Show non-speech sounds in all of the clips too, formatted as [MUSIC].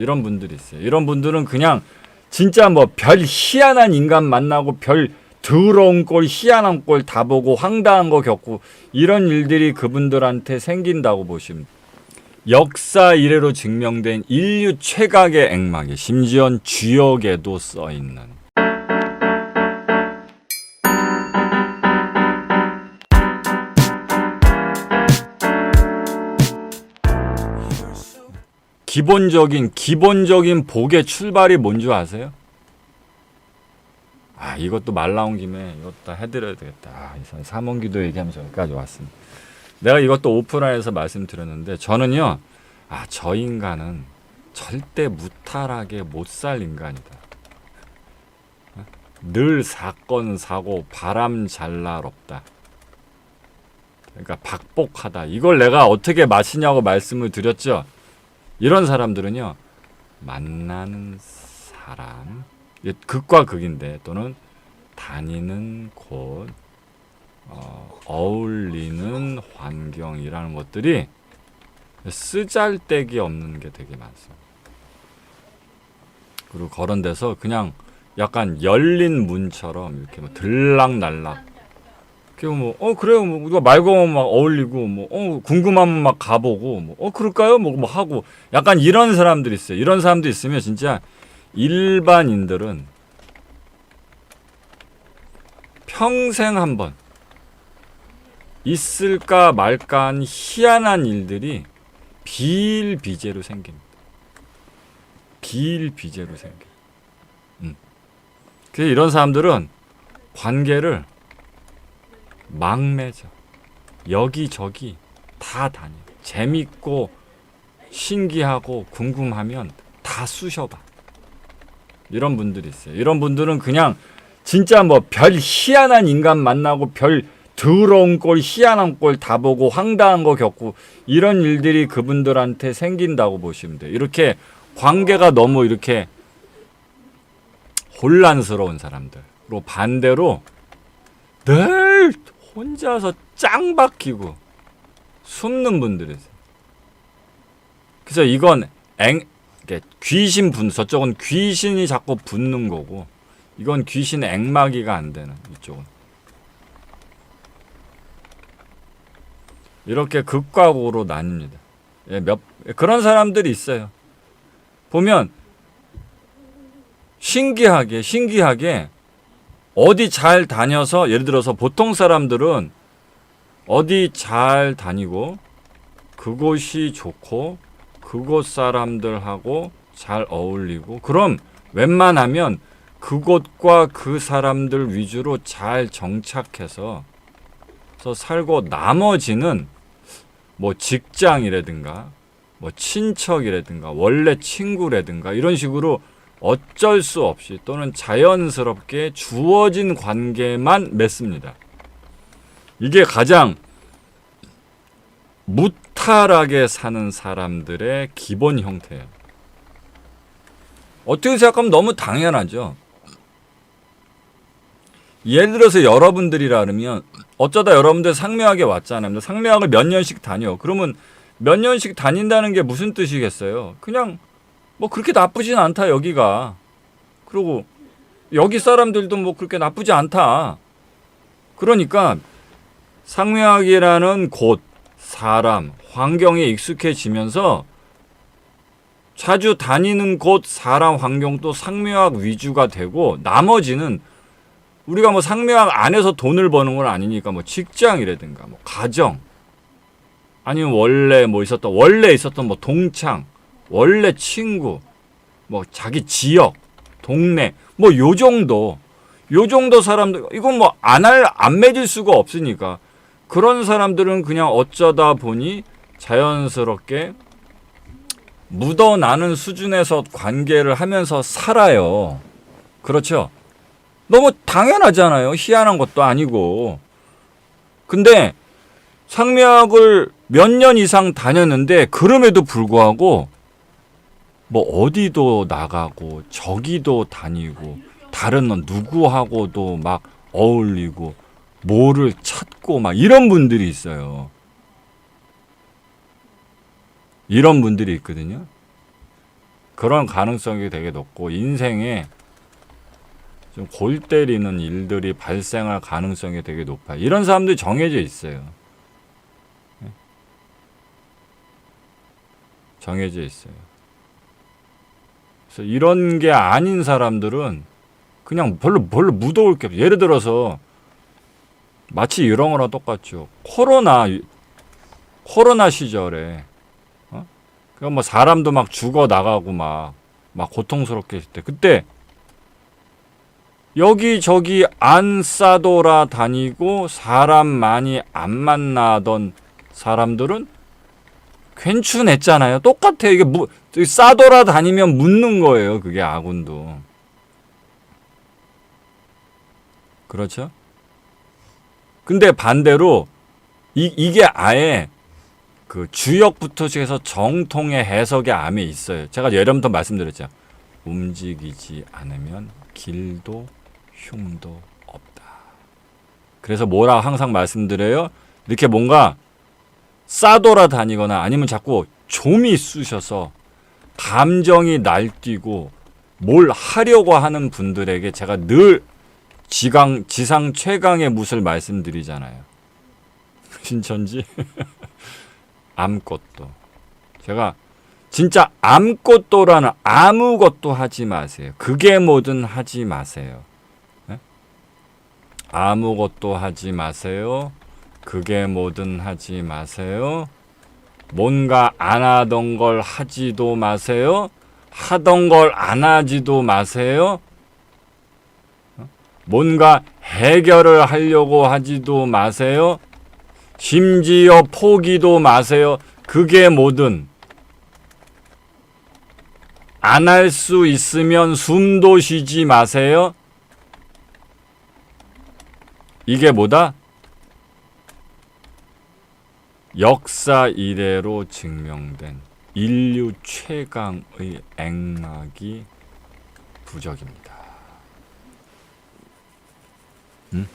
이런 분들이 있어요. 이런 분들은 그냥 진짜 뭐 별 희한한 인간 만나고 별 더러운 꼴, 희한한 꼴 다 보고 황당한 거 겪고 이런 일들이 그분들한테 생긴다고 보시면. 역사 이래로 증명된 인류 최각의 액막에 심지어 주역에도 써 있는 기본적인 기본적인 복의 출발이 뭔지 아세요? 아 이것도 말 나온 김에 이것도 다 해드려야 되겠다. 아, 이 사mon기도 얘기하면서 여기까지 왔습니다. 내가 이것도 오프라인에서 말씀드렸는데 저는요, 아 저 인간은 절대 무탈하게 못 살 인간이다. 늘 사건 사고 바람 잘날 없다. 그러니까 박복하다. 이걸 내가 어떻게 마시냐고 말씀을 드렸죠. 이런 사람들은요 만나는 사람 극과 극인데 또는 다니는 곳 어, 어울리는 환경이라는 것들이 쓰잘데기 없는 게 되게 많습니다. 그리고 그런 데서 그냥 약간 열린 문처럼 이렇게 뭐 들락날락 그뭐 어 그래요. 뭐 우리가 말 걸으면 막 어울리고 뭐 어 궁금하면 막 가보고 뭐 어 그럴까요? 뭐 뭐 하고. 약간 이런 사람들이 있어요. 이런 사람도 있으면 진짜 일반인들은 평생 한 번 있을까 말까 한 희한한 일들이 비일비재로 생깁니다. 비일비재로 생겨 음. 그래서 이런 사람들은 관계를 막 맺어. 여기저기 다 다녀. 재밌고 신기하고 궁금하면 다 쑤셔봐. 이런 분들이 있어요. 이런 분들은 그냥 진짜 뭐 별 희한한 인간 만나고 별 더러운 꼴, 희한한 꼴 다 보고 황당한 거 겪고 이런 일들이 그분들한테 생긴다고 보시면 돼요. 이렇게 관계가 너무 이렇게 혼란스러운 사람들로 반대로 늘 혼자서 짱 박히고 숨는 분들이 있어요. 그래서 이건 앵 귀신 분 저쪽은 귀신이 자꾸 붙는 거고 이건 귀신의 앵마기가 안 되는 이쪽은 이렇게 극과 극으로 나뉩니다. 예, 몇 그런 사람들이 있어요. 보면 신기하게 신기하게 어디 잘 다녀서 예를 들어서 보통 사람들은 어디 잘 다니고 그곳이 좋고 그곳 사람들하고 잘 어울리고 그럼 웬만하면 그곳과 그 사람들 위주로 잘 정착해서 서 살고 나머지는 뭐 직장이라든가 뭐 친척이라든가 원래 친구라든가 이런 식으로 어쩔 수 없이 또는 자연스럽게 주어진 관계만 맺습니다. 이게 가장 무탈하게 사는 사람들의 기본 형태예요. 어떻게 생각하면 너무 당연하죠. 예를 들어서 여러분들이라면 어쩌다 여러분들 상명하게 왔잖아요. 상명학을 몇 년씩 다녀. 그러면 몇 년씩 다닌다는 게 무슨 뜻이겠어요? 그냥 뭐 그렇게 나쁘진 않다 여기가. 그리고 여기 사람들도 뭐 그렇게 나쁘지 않다. 그러니까 상명학이라는 곳, 사람, 환경에 익숙해지면서 자주 다니는 곳, 사람, 환경도 상명학 위주가 되고 나머지는 우리가 뭐 상명학 안에서 돈을 버는 건 아니니까 뭐 직장이라든가 뭐 가정 아니면 원래 뭐 있었던 원래 있었던 뭐 동창 원래 친구 뭐 자기 지역 동네 뭐 요 정도 요 정도 사람들 이건 뭐 안 할 안 맺을 수가 없으니까 그런 사람들은 그냥 어쩌다 보니 자연스럽게 묻어나는 수준에서 관계를 하면서 살아요. 그렇죠? 너무 당연하잖아요. 희한한 것도 아니고. 근데 상명학을 몇 년 이상 다녔는데 그럼에도 불구하고 뭐 어디도 나가고 저기도 다니고 다른 누구하고도 막 어울리고 뭐를 찾고 막 이런 분들이 있어요. 이런 분들이 있거든요. 그런 가능성이 되게 높고 인생에 좀 골 때리는 일들이 발생할 가능성이 되게 높아요. 이런 사람들이 정해져 있어요. 예. 정해져 있어요. 그래서 이런 게 아닌 사람들은 그냥 별로 별로 무더울 게 없어요. 예를 들어서 마치 이런 거랑 똑같죠. 코로나 코로나 시절에 어? 그뭐 러 사람도 막 죽어 나가고 막 막 고통스럽게 했을 때 그때 여기 저기 안 싸돌아 다니고 사람 많이 안 만나던 사람들은 괜찮았잖아요. 똑같아. 이게 뭐 싸돌아 다니면 묻는 거예요. 그게 아군도. 그렇죠? 근데 반대로 이, 이게 아예 그 주역부터 해서 정통의 해석의 암에 있어요. 제가 예전부터 말씀드렸죠. 움직이지 않으면 길도 흉도 없다. 그래서 뭐라 항상 말씀드려요? 이렇게 뭔가 싸돌아 다니거나 아니면 자꾸 좀이 쑤셔서 감정이 날뛰고 뭘 하려고 하는 분들에게 제가 늘 지강 지상 최강의 무술 말씀드리잖아요. [LAUGHS] 신천지 [LAUGHS] 아무것도 제가 진짜 아무것도라는 아무것도 하지 마세요. 그게 뭐든 하지 마세요. 네? 아무것도 하지 마세요. 그게 뭐든 하지 마세요. 뭔가 안 하던 걸 하지도 마세요. 하던 걸 안 하지도 마세요. 뭔가 해결을 하려고 하지도 마세요. 심지어 포기도 마세요. 그게 뭐든 안 할 수 있으면 숨도 쉬지 마세요. 이게 뭐다? 역사 이래로 증명된 인류 최강의 액막이 부적입니다. 음?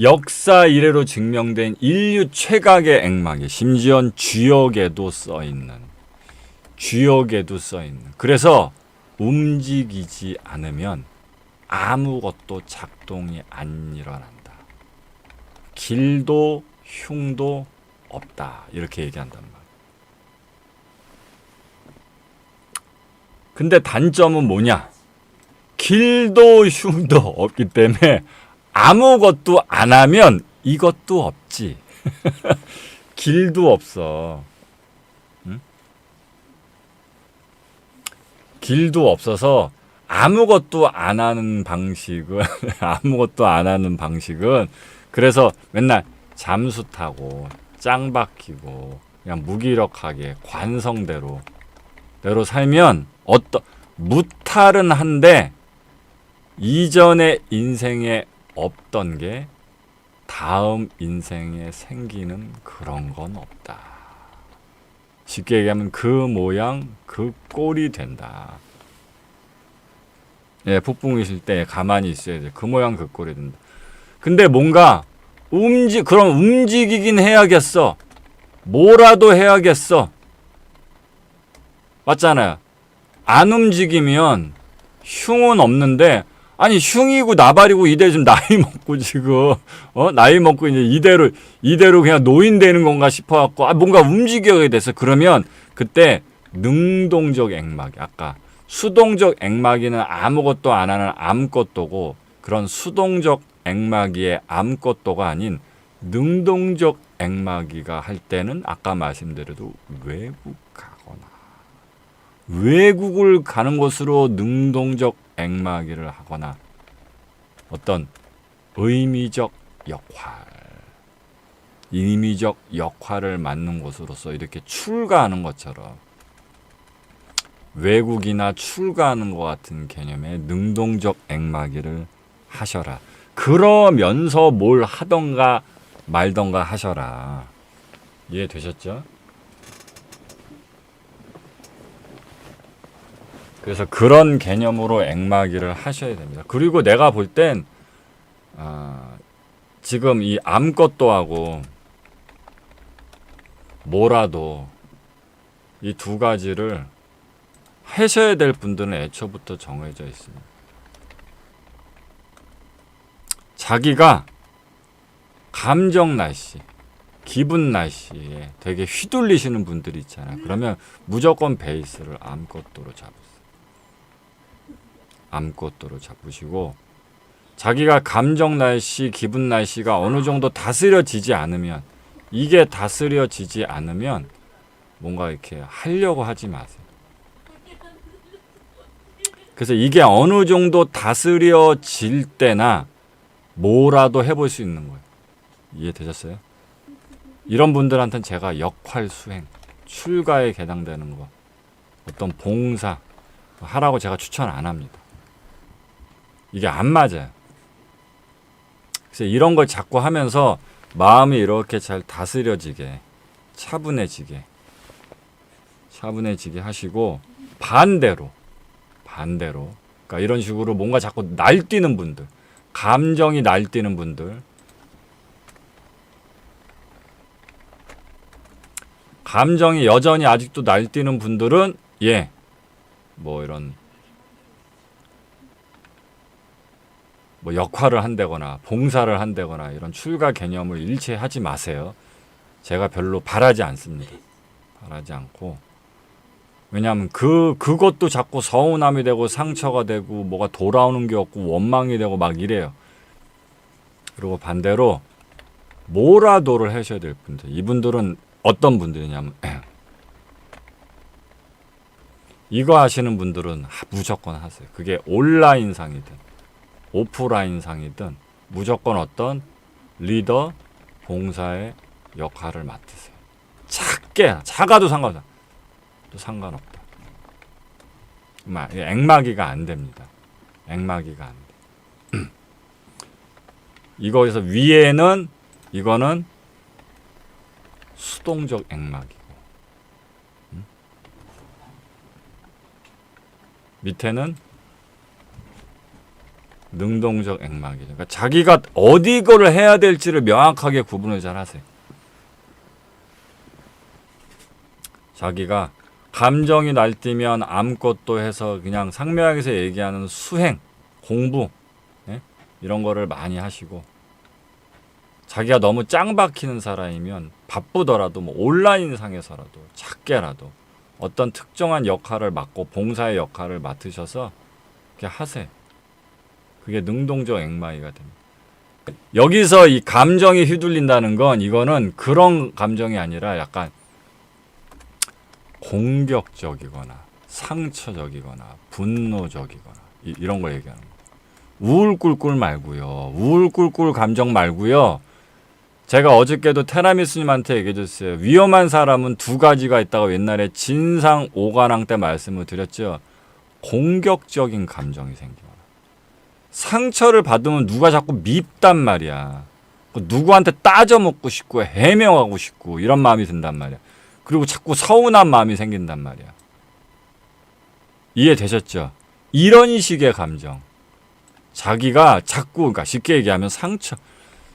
역사 이래로 증명된 인류 최강의 액막이 심지어 주역에도 써 있는 주역에도 써 있는 그래서 움직이지 않으면 아무것도 작동이 안 일어난다. 길도 흉도 없다. 이렇게 얘기한단 말이에요. 근데 단점은 뭐냐? 길도 흉도 없기 때문에 아무것도 안 하면 이것도 없지. [LAUGHS] 길도 없어. 응? 길도 없어서 아무것도 안 하는 방식은 [LAUGHS] 아무것도 안 하는 방식은 그래서 맨날 잠수 타고 짱 박히고 그냥 무기력하게 관성대로 대로 살면 어떤 무탈은 한데 이전의 인생에 없던 게 다음 인생에 생기는 그런 건 없다. 쉽게 얘기하면 그 모양 그 꼴이 된다. 예, 폭풍이실 때 가만히 있어야 돼. 그 모양 그 꼴이 된다. 근데 뭔가 움직 그럼 움직이긴 해야겠어. 뭐라도 해야겠어. 맞잖아요. 안 움직이면 흉은 없는데 아니 흉이고 나발이고 이대 지금 나이 [LAUGHS] 먹고 지금 어 나이 먹고 이제 이대로 이대로 그냥 노인 되는 건가 싶어 갖고 아 뭔가 움직여야 돼서 그러면 그때 능동적 액막 아까 수동적 액막이는 아무것도 안 하는 암것도고 그런 수동적 액막이의 암것도가 아닌 능동적 액막이가 할 때는 아까 말씀드려도 외국 가거나 외국을 가는 곳으로 능동적 액막이를 하거나 어떤 의미적 역할 의미적 역할을 맡는 곳으로서 이렇게 출가하는 것처럼 외국이나 출가하는 것 같은 개념의 능동적 액막이를 하셔라. 그러면서 뭘 하던가 말던가 하셔라. 이해되셨죠? 그래서 그런 개념으로 액막이를 하셔야 됩니다. 그리고 내가 볼 땐, 아, 지금 이 암것도 하고, 뭐라도, 이 두 가지를 하셔야 될 분들은 애초부터 정해져 있습니다. 자기가 감정 날씨, 기분 날씨에 되게 휘둘리시는 분들이 있잖아요. 그러면 무조건 베이스를 암꽃도로 잡으세요. 암꽃도로 잡으시고 자기가 감정 날씨, 기분 날씨가 어느 정도 다스려지지 않으면 이게 다스려지지 않으면 뭔가 이렇게 하려고 하지 마세요. 그래서 이게 어느 정도 다스려질 때나 뭐라도 해볼 수 있는 거예요. 이해되셨어요? 이런 분들한테는 제가 역할 수행, 출가에 해당되는 거, 어떤 봉사 하라고 제가 추천 안 합니다. 이게 안 맞아요. 그래서 이런 걸 자꾸 하면서 마음이 이렇게 잘 다스려지게, 차분해지게, 차분해지게 하시고 반대로, 반대로, 그러니까 이런 식으로 뭔가 자꾸 날뛰는 분들, 감정이 날뛰는 분들, 감정이 여전히 아직도 날뛰는 분들은 예, 뭐 이런 뭐 역할을 한다거나 봉사를 한다거나 이런 출가 개념을 일체하지 마세요. 제가 별로 바라지 않습니다. 바라지 않고 왜냐하면 그 그것도 자꾸 서운함이 되고 상처가 되고 뭐가 돌아오는 게 없고 원망이 되고 막 이래요. 그리고 반대로 뭐라도를 하셔야 될 분들 이분들은 어떤 분들이냐면 이거 하시는 분들은 무조건 하세요. 그게 온라인 상이든 오프라인 상이든 무조건 어떤 리더 봉사의 역할을 맡으세요. 작게 작아도 상관없다. 또 상관없다. 막 앵마기가 안 됩니다. 앵마기가 안 돼. [CLEARS THROAT] 이거에서 위에는 이거는 수동적 앵마기고 음? 밑에는 능동적 앵마기죠. 그러니까 자기가 어디 거를 해야 될지를 명확하게 구분을 잘 하세요. 자기가 감정이 날뛰면 아무것도 해서 그냥 상명에서 얘기하는 수행, 공부 예? 이런 거를 많이 하시고 자기가 너무 짱 박히는 사람이면 바쁘더라도 뭐 온라인 상에서라도 작게라도 어떤 특정한 역할을 맡고 봉사의 역할을 맡으셔서 이렇게 하세요. 그게 능동적 앵마이가 됩니다. 여기서 이 감정이 휘둘린다는 건 이거는 그런 감정이 아니라 약간 공격적이거나 상처적이거나 분노적이거나 이, 이런 걸 얘기하는 거예요. 우울 꿀꿀 말고요. 우울 꿀꿀 감정 말고요. 제가 어저께도 테라미스님한테 얘기해 줬어요. 위험한 사람은 두 가지가 있다고 옛날에 진상 오가랑 때 말씀을 드렸죠. 공격적인 감정이 생겨요. 상처를 받으면 누가 자꾸 밉단 말이야. 누구한테 따져먹고 싶고 해명하고 싶고 이런 마음이 든단 말이야. 그리고 자꾸 서운한 마음이 생긴단 말이야. 이해되셨죠? 이런 식의 감정. 자기가 자꾸 그러니까 쉽게 얘기하면 상처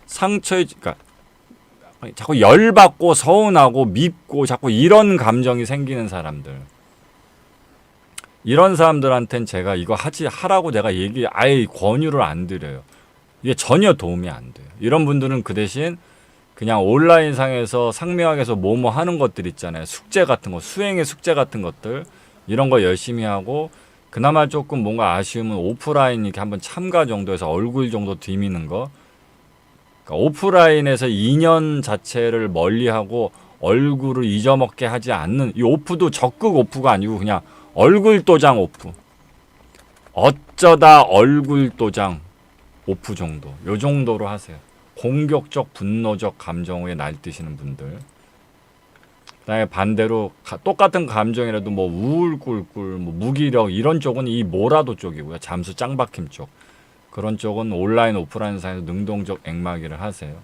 상처에 그러니까 자꾸 열받고 서운하고 밉고 자꾸 이런 감정이 생기는 사람들. 이런 사람들한텐 제가 이거 하지 하라고 내가 얘기 아예 권유를 안 드려요. 이게 전혀 도움이 안 돼요. 이런 분들은 그 대신 그냥 온라인 상에서 상명학에서 뭐뭐 하는 것들 있잖아요. 숙제 같은 거, 수행의 숙제 같은 것들 이런 거 열심히 하고 그나마 조금 뭔가 아쉬우면 오프라인 이렇게 한번 참가 정도에서 얼굴 정도 뒤미는 거. 그러니까 오프라인에서 인연 자체를 멀리하고 얼굴을 잊어먹게 하지 않는 이 오프도 적극 오프가 아니고 그냥 얼굴 도장 오프. 어쩌다 얼굴 도장 오프 정도. 요 정도로 하세요. 공격적 분노적 감정에 날뛰시는 분들. 그다음에 반대로 가, 똑같은 감정이라도 뭐 우울 꿀꿀, 뭐 무기력 이런 쪽은 이 뭐라도 쪽이고요. 잠수 짱박힘 쪽. 그런 쪽은 온라인 오프라인 상에서 능동적 앵마기를 하세요.